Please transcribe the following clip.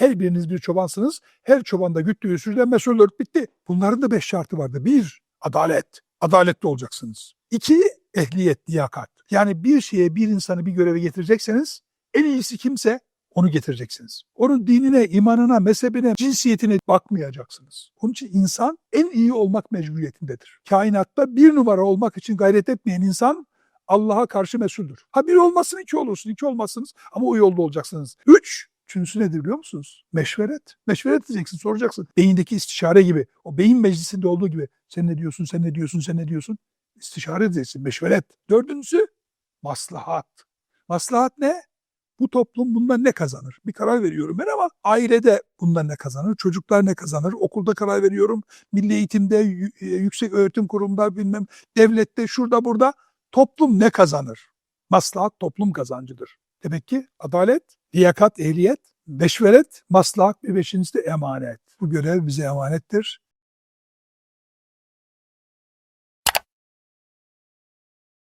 Her biriniz bir çobansınız. Her çoban da güttüğü sürüden mesuldür. Bitti. Bunların da beş şartı vardı. Bir, adalet. Adaletli olacaksınız. İki, ehliyet, liyakat. Yani bir şeye, bir insanı bir göreve getirecekseniz en iyisi kimse onu getireceksiniz. Onun dinine, imanına, mezhebine, cinsiyetine bakmayacaksınız. Onun için insan en iyi olmak mecburiyetindedir. Kainatta bir numara olmak için gayret etmeyen insan Allah'a karşı mesuldür. Ha bir olmasın iki olursun, iki olmazsınız ama o yolda olacaksınız. Üç, üçüncüsü nedir biliyor musunuz? Meşveret. Meşveret edeceksin, soracaksın. Beyindeki istişare gibi, o beyin meclisinde olduğu gibi. Sen ne diyorsun, sen ne diyorsun, sen ne diyorsun? İstişare edeceksin, meşveret. Dördüncüsü, maslahat. Maslahat ne? Bu toplum bundan ne kazanır? Bir karar veriyorum ben ama ailede bundan ne kazanır? Çocuklar ne kazanır? Okulda karar veriyorum. Milli eğitimde, e, yüksek öğretim kurumunda bilmem devlette şurada burada toplum ne kazanır? Maslahat toplum kazancıdır. Demek ki adalet, liyakat, ehliyet, beşveret, maslahat ve beşincisi de emanet. Bu görev bize emanettir.